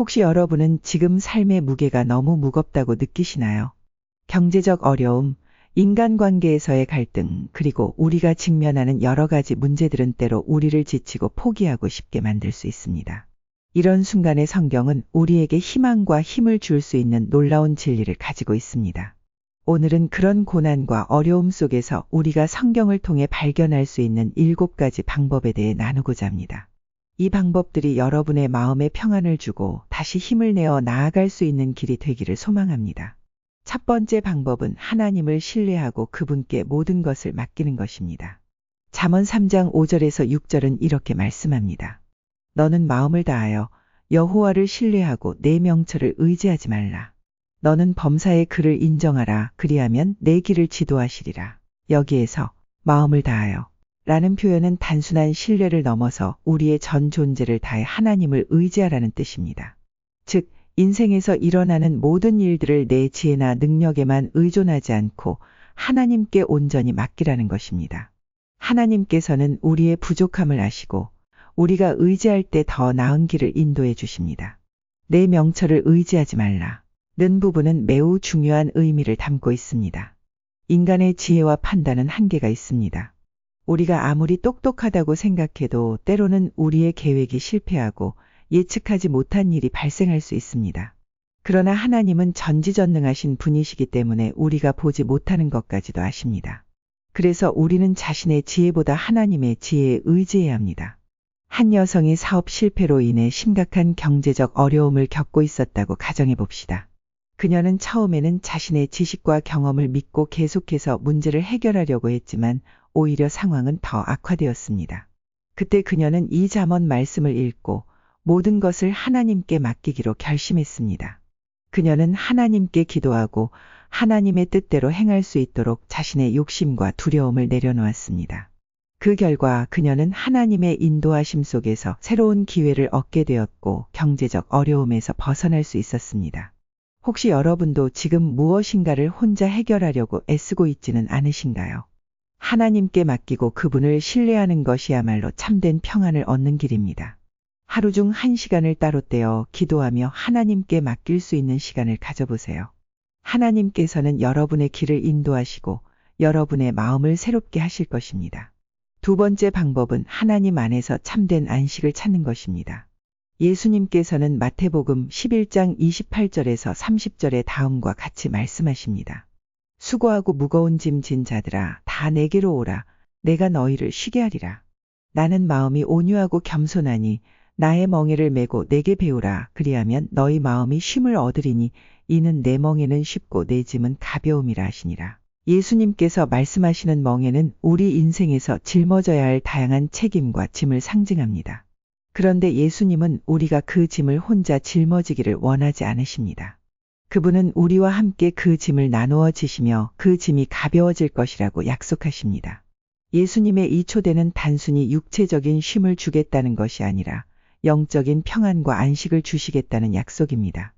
혹시 여러분은 지금 삶의 무게가 너무 무겁다고 느끼시나요? 경제적 어려움, 인간관계에서의 갈등, 그리고 우리가 직면하는 여러 가지 문제들은 때로 우리를 지치고 포기하고 싶게 만들 수 있습니다. 이런 순간에 성경은 우리에게 희망과 힘을 줄 수 있는 놀라운 진리를 가지고 있습니다. 오늘은 그런 고난과 어려움 속에서 우리가 성경을 통해 발견할 수 있는 일곱 가지 방법에 대해 나누고자 합니다. 이 방법들이 여러분의 마음에 평안을 주고 다시 힘을 내어 나아갈 수 있는 길이 되기를 소망합니다. 첫 번째 방법은 하나님을 신뢰하고 그분께 모든 것을 맡기는 것입니다. 잠언 3장 5절에서 6절은 이렇게 말씀합니다. 너는 마음을 다하여 여호와를 신뢰하고 내 명철을 의지하지 말라. 너는 범사의 그를 인정하라. 그리하면 내 길을 지도하시리라. 여기에서 마음을 다하여 라는 표현은 단순한 신뢰를 넘어서 우리의 전 존재를 다해 하나님을 의지하라는 뜻입니다. 즉, 인생에서 일어나는 모든 일들을 내 지혜나 능력에만 의존하지 않고 하나님께 온전히 맡기라는 것입니다. 하나님께서는 우리의 부족함을 아시고 우리가 의지할 때 더 나은 길을 인도해 주십니다. 내 명철을 의지하지 말라. 는 부분은 매우 중요한 의미를 담고 있습니다. 인간의 지혜와 판단은 한계가 있습니다. 우리가 아무리 똑똑하다고 생각해도 때로는 우리의 계획이 실패하고 예측하지 못한 일이 발생할 수 있습니다. 그러나 하나님은 전지전능하신 분이시기 때문에 우리가 보지 못하는 것까지도 아십니다. 그래서 우리는 자신의 지혜보다 하나님의 지혜에 의지해야 합니다. 한 여성이 사업 실패로 인해 심각한 경제적 어려움을 겪고 있었다고 가정해 봅시다. 그녀는 처음에는 자신의 지식과 경험을 믿고 계속해서 문제를 해결하려고 했지만 오히려 상황은 더 악화되었습니다. 그때 그녀는 이 잠언 말씀을 읽고 모든 것을 하나님께 맡기기로 결심했습니다. 그녀는 하나님께 기도하고 하나님의 뜻대로 행할 수 있도록 자신의 욕심과 두려움을 내려놓았습니다. 그 결과 그녀는 하나님의 인도하심 속에서 새로운 기회를 얻게 되었고 경제적 어려움에서 벗어날 수 있었습니다. 혹시 여러분도 지금 무엇인가를 혼자 해결하려고 애쓰고 있지는 않으신가요? 하나님께 맡기고 그분을 신뢰하는 것이야말로 참된 평안을 얻는 길입니다. 하루 중 한 시간을 따로 떼어 기도하며 하나님께 맡길 수 있는 시간을 가져보세요. 하나님께서는 여러분의 길을 인도하시고 여러분의 마음을 새롭게 하실 것입니다. 두 번째 방법은 하나님 안에서 참된 안식을 찾는 것입니다. 예수님께서는 마태복음 11장 28절에서 30절의 다음과 같이 말씀하십니다. 수고하고 무거운 짐진 자들아 다 내게로 오라 내가 너희를 쉬게 하리라. 나는 마음이 온유하고 겸손하니 나의 멍에를 메고 내게 배우라 그리하면 너희 마음이 쉼을 얻으리니 이는 내 멍에는 쉽고 내 짐은 가벼움이라 하시니라. 예수님께서 말씀하시는 멍에는 우리 인생에서 짊어져야 할 다양한 책임과 짐을 상징합니다. 그런데 예수님은 우리가 그 짐을 혼자 짊어지기를 원하지 않으십니다. 그분은 우리와 함께 그 짐을 나누어 지시며 그 짐이 가벼워질 것이라고 약속하십니다. 예수님의 이 초대는 단순히 육체적인 쉼을 주겠다는 것이 아니라 영적인 평안과 안식을 주시겠다는 약속입니다.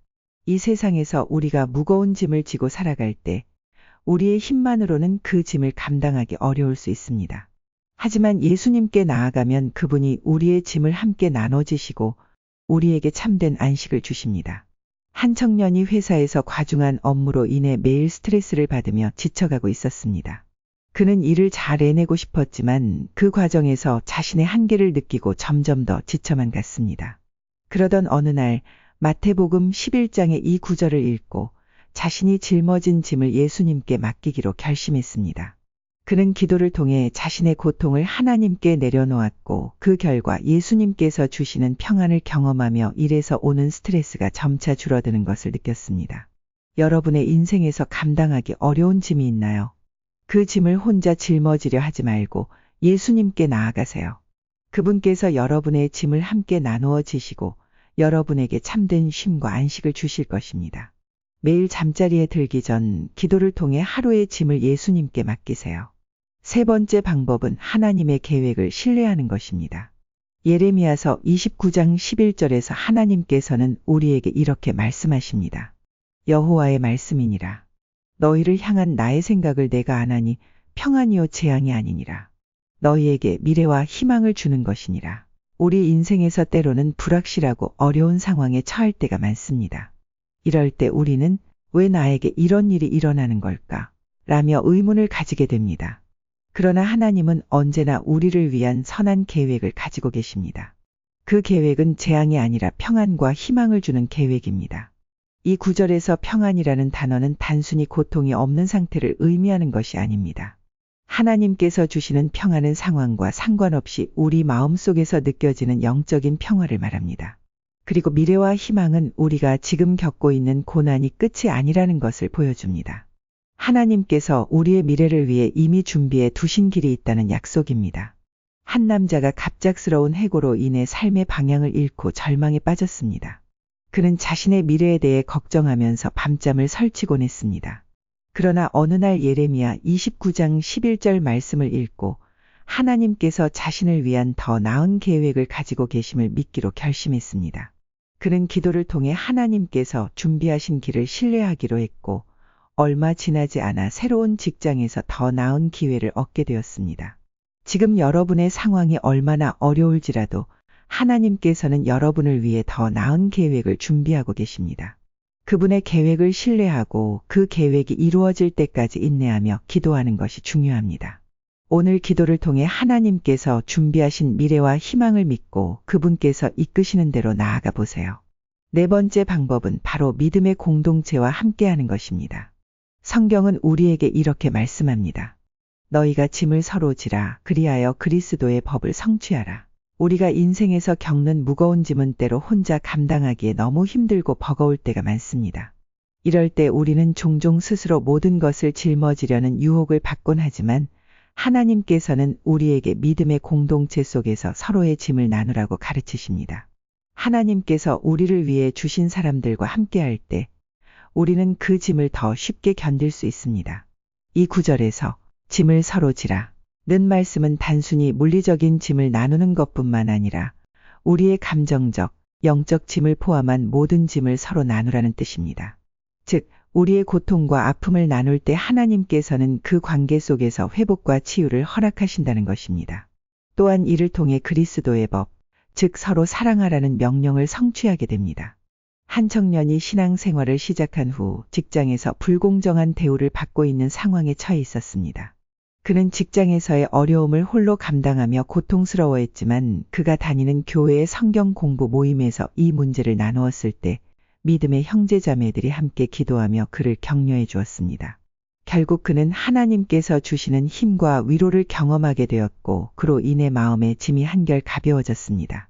이 세상에서 우리가 무거운 짐을 지고 살아갈 때 우리의 힘만으로는 그 짐을 감당하기 어려울 수 있습니다. 하지만 예수님께 나아가면 그분이 우리의 짐을 함께 나눠지시고 우리에게 참된 안식을 주십니다. 한 청년이 회사에서 과중한 업무로 인해 매일 스트레스를 받으며 지쳐가고 있었습니다. 그는 일을 잘 해내고 싶었지만 그 과정에서 자신의 한계를 느끼고 점점 더 지쳐만 갔습니다. 그러던 어느 날 마태복음 11장의 이 구절을 읽고 자신이 짊어진 짐을 예수님께 맡기기로 결심했습니다. 그는 기도를 통해 자신의 고통을 하나님께 내려놓았고 그 결과 예수님께서 주시는 평안을 경험하며 일에서 오는 스트레스가 점차 줄어드는 것을 느꼈습니다. 여러분의 인생에서 감당하기 어려운 짐이 있나요? 그 짐을 혼자 짊어지려 하지 말고 예수님께 나아가세요. 그분께서 여러분의 짐을 함께 나누어 지시고 여러분에게 참된 쉼과 안식을 주실 것입니다. 매일 잠자리에 들기 전 기도를 통해 하루의 짐을 예수님께 맡기세요. 세 번째 방법은 하나님의 계획을 신뢰하는 것입니다. 예레미야서 29장 11절에서 하나님께서는 우리에게 이렇게 말씀하십니다. 여호와의 말씀이니라. 너희를 향한 나의 생각을 내가 아나니 평안이요 재앙이 아니니라. 너희에게 미래와 희망을 주는 것이니라. 우리 인생에서 때로는 불확실하고 어려운 상황에 처할 때가 많습니다. 이럴 때 우리는 왜 나에게 이런 일이 일어나는 걸까? 라며 의문을 가지게 됩니다. 그러나 하나님은 언제나 우리를 위한 선한 계획을 가지고 계십니다. 그 계획은 재앙이 아니라 평안과 희망을 주는 계획입니다. 이 구절에서 평안이라는 단어는 단순히 고통이 없는 상태를 의미하는 것이 아닙니다. 하나님께서 주시는 평안은 상황과 상관없이 우리 마음 속에서 느껴지는 영적인 평화를 말합니다. 그리고 미래와 희망은 우리가 지금 겪고 있는 고난이 끝이 아니라는 것을 보여줍니다. 하나님께서 우리의 미래를 위해 이미 준비해 두신 길이 있다는 약속입니다. 한 남자가 갑작스러운 해고로 인해 삶의 방향을 잃고 절망에 빠졌습니다. 그는 자신의 미래에 대해 걱정하면서 밤잠을 설치곤 했습니다. 그러나 어느 날 예레미야 29장 11절 말씀을 읽고 하나님께서 자신을 위한 더 나은 계획을 가지고 계심을 믿기로 결심했습니다. 그는 기도를 통해 하나님께서 준비하신 길을 신뢰하기로 했고 얼마 지나지 않아 새로운 직장에서 더 나은 기회를 얻게 되었습니다. 지금 여러분의 상황이 얼마나 어려울지라도 하나님께서는 여러분을 위해 더 나은 계획을 준비하고 계십니다. 그분의 계획을 신뢰하고 그 계획이 이루어질 때까지 인내하며 기도하는 것이 중요합니다. 오늘 기도를 통해 하나님께서 준비하신 미래와 희망을 믿고 그분께서 이끄시는 대로 나아가 보세요. 네 번째 방법은 바로 믿음의 공동체와 함께하는 것입니다. 성경은 우리에게 이렇게 말씀합니다. 너희가 짐을 서로 지라 그리하여 그리스도의 법을 성취하라. 우리가 인생에서 겪는 무거운 짐은 때로 혼자 감당하기에 너무 힘들고 버거울 때가 많습니다. 이럴 때 우리는 종종 스스로 모든 것을 짊어지려는 유혹을 받곤 하지만 하나님께서는 우리에게 믿음의 공동체 속에서 서로의 짐을 나누라고 가르치십니다. 하나님께서 우리를 위해 주신 사람들과 함께할 때 우리는 그 짐을 더 쉽게 견딜 수 있습니다. 이 구절에서 짐을 서로 지라 는 말씀은 단순히 물리적인 짐을 나누는 것뿐만 아니라 우리의 감정적, 영적 짐을 포함한 모든 짐을 서로 나누라는 뜻입니다. 즉, 우리의 고통과 아픔을 나눌 때 하나님께서는 그 관계 속에서 회복과 치유를 허락하신다는 것입니다. 또한 이를 통해 그리스도의 법, 즉 서로 사랑하라는 명령을 성취하게 됩니다. 한 청년이 신앙생활을 시작한 후 직장에서 불공정한 대우를 받고 있는 상황에 처해 있었습니다. 그는 직장에서의 어려움을 홀로 감당하며 고통스러워했지만 그가 다니는 교회의 성경 공부 모임에서 이 문제를 나누었을 때 믿음의 형제자매들이 함께 기도하며 그를 격려해 주었습니다. 결국 그는 하나님께서 주시는 힘과 위로를 경험하게 되었고 그로 인해 마음의 짐이 한결 가벼워졌습니다.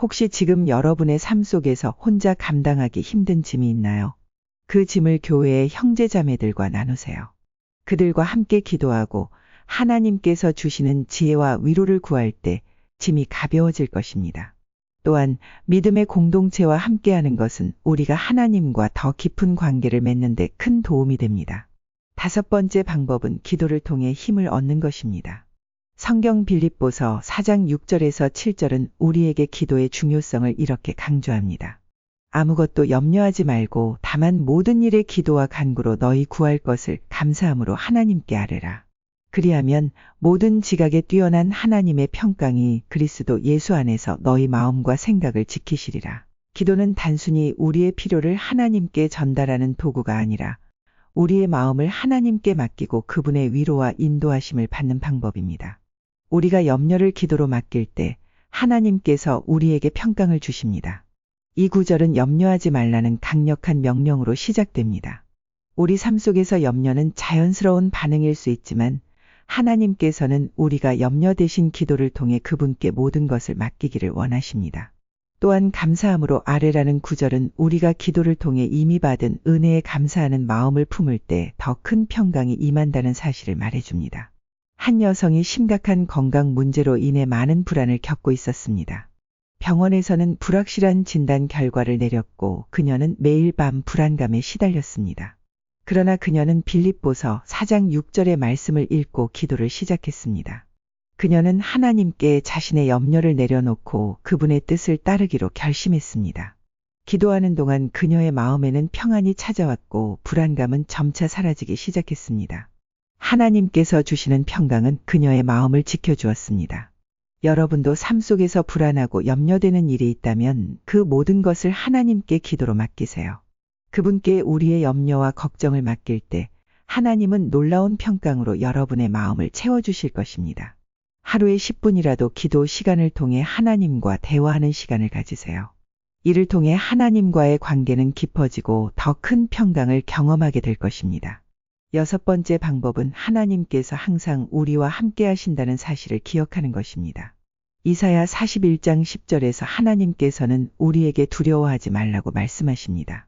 혹시 지금 여러분의 삶 속에서 혼자 감당하기 힘든 짐이 있나요? 그 짐을 교회의 형제자매들과 나누세요. 그들과 함께 기도하고 하나님께서 주시는 지혜와 위로를 구할 때 짐이 가벼워질 것입니다. 또한 믿음의 공동체와 함께하는 것은 우리가 하나님과 더 깊은 관계를 맺는 데 큰 도움이 됩니다. 다섯 번째 방법은 기도를 통해 힘을 얻는 것입니다. 성경 빌립보서 4장 6절에서 7절은 우리에게 기도의 중요성을 이렇게 강조합니다. 아무것도 염려하지 말고 다만 모든 일에 기도와 간구로 너희 구할 것을 감사함으로 하나님께 아뢰라. 그리하면 모든 지각에 뛰어난 하나님의 평강이 그리스도 예수 안에서 너희 마음과 생각을 지키시리라. 기도는 단순히 우리의 필요를 하나님께 전달하는 도구가 아니라 우리의 마음을 하나님께 맡기고 그분의 위로와 인도하심을 받는 방법입니다. 우리가 염려를 기도로 맡길 때 하나님께서 우리에게 평강을 주십니다. 이 구절은 염려하지 말라는 강력한 명령으로 시작됩니다. 우리 삶 속에서 염려는 자연스러운 반응일 수 있지만 하나님께서는 우리가 염려 대신 기도를 통해 그분께 모든 것을 맡기기를 원하십니다. 또한 감사함으로 아래라는 구절은 우리가 기도를 통해 이미 받은 은혜에 감사하는 마음을 품을 때 더 큰 평강이 임한다는 사실을 말해줍니다. 한 여성이 심각한 건강 문제로 인해 많은 불안을 겪고 있었습니다. 병원에서는 불확실한 진단 결과를 내렸고 그녀는 매일 밤 불안감에 시달렸습니다. 그러나 그녀는 빌립보서 4장 6절의 말씀을 읽고 기도를 시작했습니다. 그녀는 하나님께 자신의 염려를 내려놓고 그분의 뜻을 따르기로 결심했습니다. 기도하는 동안 그녀의 마음에는 평안이 찾아왔고 불안감은 점차 사라지기 시작했습니다. 하나님께서 주시는 평강은 그녀의 마음을 지켜주었습니다. 여러분도 삶 속에서 불안하고 염려되는 일이 있다면 그 모든 것을 하나님께 기도로 맡기세요. 그분께 우리의 염려와 걱정을 맡길 때 하나님은 놀라운 평강으로 여러분의 마음을 채워주실 것입니다. 하루에 10분이라도 기도 시간을 통해 하나님과 대화하는 시간을 가지세요. 이를 통해 하나님과의 관계는 깊어지고 더 큰 평강을 경험하게 될 것입니다. 여섯 번째 방법은 하나님께서 항상 우리와 함께 하신다는 사실을 기억하는 것입니다. 이사야 41장 10절에서 하나님께서는 우리에게 두려워하지 말라고 말씀하십니다.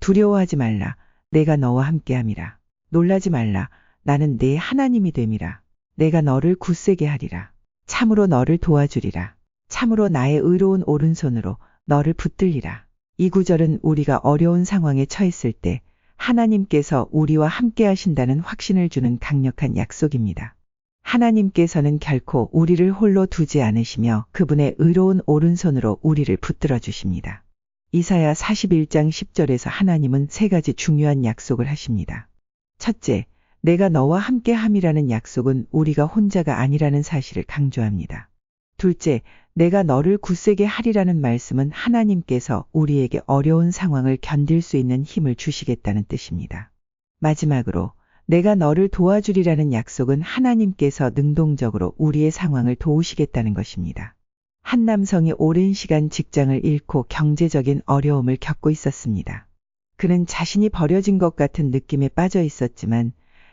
두려워하지 말라. 내가 너와 함께 함이라. 놀라지 말라. 나는 내 하나님이 됨이라. 내가 너를 굳세게 하리라. 참으로 너를 도와주리라. 참으로 나의 의로운 오른손으로 너를 붙들리라. 이 구절은 우리가 어려운 상황에 처했을 때 하나님께서 우리와 함께 하신다는 확신을 주는 강력한 약속입니다. 하나님께서는 결코 우리를 홀로 두지 않으시며 그분의 의로운 오른손으로 우리를 붙들어 주십니다. 이사야 41장 10절에서 하나님은 세 가지 중요한 약속을 하십니다. 첫째, 내가 너와 함께 함이라는 약속은 우리가 혼자가 아니라는 사실을 강조합니다. 둘째, 내가 너를 굳세게 하리라는 말씀은 하나님께서 우리에게 어려운 상황을 견딜 수 있는 힘을 주시겠다는 뜻입니다. 마지막으로, 내가 너를 도와주리라는 약속은 하나님께서 능동적으로 우리의 상황을 도우시겠다는 것입니다. 한 남성이 오랜 시간 직장을 잃고 경제적인 어려움을 겪고 있었습니다. 그는 자신이 버려진 것 같은 느낌에 빠져 있었지만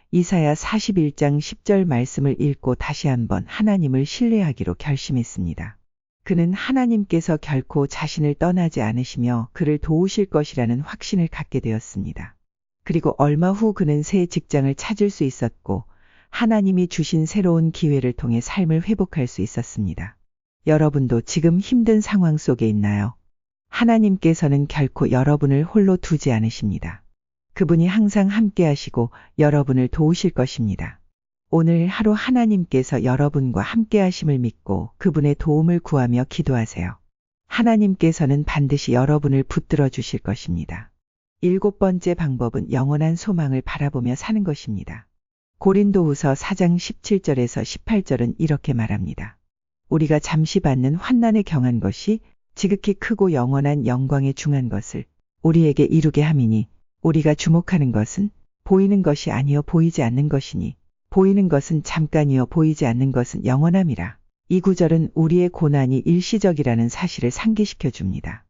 이사야 41장 10절 말씀을 읽고 다시 한번 하나님을 신뢰하기로 결심했습니다. 그는 하나님께서 결코 자신을 떠나지 않으시며 그를 도우실 것이라는 확신을 갖게 되었습니다. 그리고 얼마 후 그는 새 직장을 찾을 수 있었고 하나님이 주신 새로운 기회를 통해 삶을 회복할 수 있었습니다. 여러분도 지금 힘든 상황 속에 있나요? 하나님께서는 결코 여러분을 홀로 두지 않으십니다. 그분이 항상 함께 하시고 여러분을 도우실 것입니다. 오늘 하루 하나님께서 여러분과 함께 하심을 믿고 그분의 도움을 구하며 기도하세요. 하나님께서는 반드시 여러분을 붙들어 주실 것입니다. 일곱 번째 방법은 영원한 소망을 바라보며 사는 것입니다. 고린도후서 4장 17절에서 18절은 이렇게 말합니다. 우리가 잠시 받는 환난에 경한 것이 지극히 크고 영원한 영광에 중한 것을 우리에게 이루게 함이니 우리가 주목하는 것은 보이는 것이 아니요 보이지 않는 것이니 보이는 것은 잠깐이요 보이지 않는 것은 영원함이라. 이 구절은 우리의 고난이 일시적이라는 사실을 상기시켜 줍니다.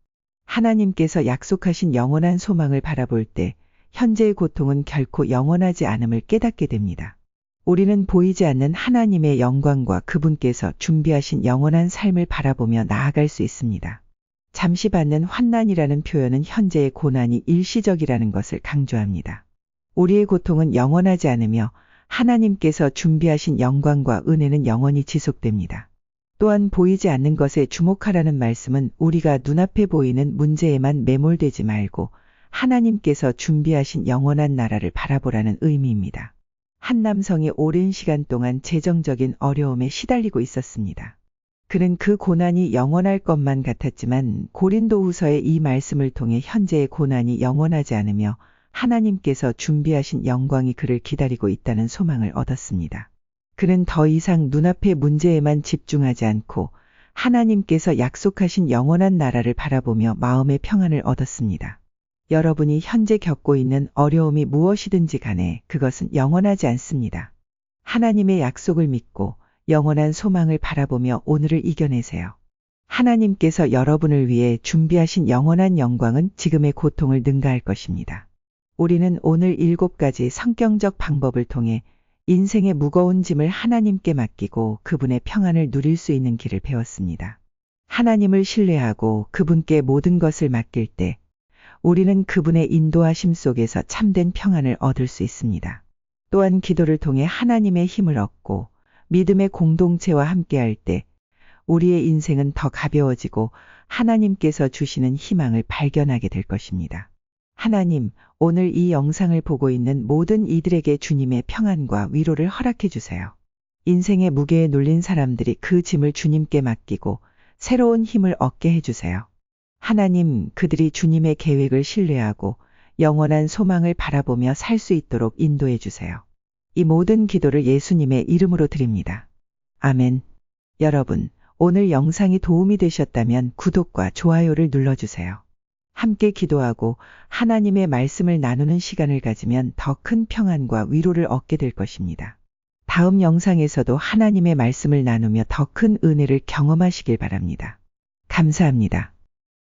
하나님께서 약속하신 영원한 소망을 바라볼 때 현재의 고통은 결코 영원하지 않음을 깨닫게 됩니다. 우리는 보이지 않는 하나님의 영광과 그분께서 준비하신 영원한 삶을 바라보며 나아갈 수 있습니다. 잠시 받는 환난이라는 표현은 현재의 고난이 일시적이라는 것을 강조합니다. 우리의 고통은 영원하지 않으며 하나님께서 준비하신 영광과 은혜는 영원히 지속됩니다. 또한 보이지 않는 것에 주목하라는 말씀은 우리가 눈앞에 보이는 문제에만 매몰되지 말고 하나님께서 준비하신 영원한 나라를 바라보라는 의미입니다. 한 남성이 오랜 시간 동안 재정적인 어려움에 시달리고 있었습니다. 그는 그 고난이 영원할 것만 같았지만 고린도 후서의 이 말씀을 통해 현재의 고난이 영원하지 않으며 하나님께서 준비하신 영광이 그를 기다리고 있다는 소망을 얻었습니다. 그는 더 이상 눈앞의 문제에만 집중하지 않고 하나님께서 약속하신 영원한 나라를 바라보며 마음의 평안을 얻었습니다. 여러분이 현재 겪고 있는 어려움이 무엇이든지 간에 그것은 영원하지 않습니다. 하나님의 약속을 믿고 영원한 소망을 바라보며 오늘을 이겨내세요. 하나님께서 여러분을 위해 준비하신 영원한 영광은 지금의 고통을 능가할 것입니다. 우리는 오늘 일곱 가지 성경적 방법을 통해 인생의 무거운 짐을 하나님께 맡기고 그분의 평안을 누릴 수 있는 길을 배웠습니다. 하나님을 신뢰하고 그분께 모든 것을 맡길 때 우리는 그분의 인도하심 속에서 참된 평안을 얻을 수 있습니다. 또한 기도를 통해 하나님의 힘을 얻고 믿음의 공동체와 함께할 때 우리의 인생은 더 가벼워지고 하나님께서 주시는 희망을 발견하게 될 것입니다. 하나님, 오늘 이 영상을 보고 있는 모든 이들에게 주님의 평안과 위로를 허락해 주세요. 인생의 무게에 눌린 사람들이 그 짐을 주님께 맡기고 새로운 힘을 얻게 해주세요. 하나님, 그들이 주님의 계획을 신뢰하고 영원한 소망을 바라보며 살 수 있도록 인도해 주세요. 이 모든 기도를 예수님의 이름으로 드립니다. 아멘. 여러분, 오늘 영상이 도움이 되셨다면 구독과 좋아요를 눌러주세요. 함께 기도하고 하나님의 말씀을 나누는 시간을 가지면 더 큰 평안과 위로를 얻게 될 것입니다. 다음 영상에서도 하나님의 말씀을 나누며 더 큰 은혜를 경험하시길 바랍니다. 감사합니다.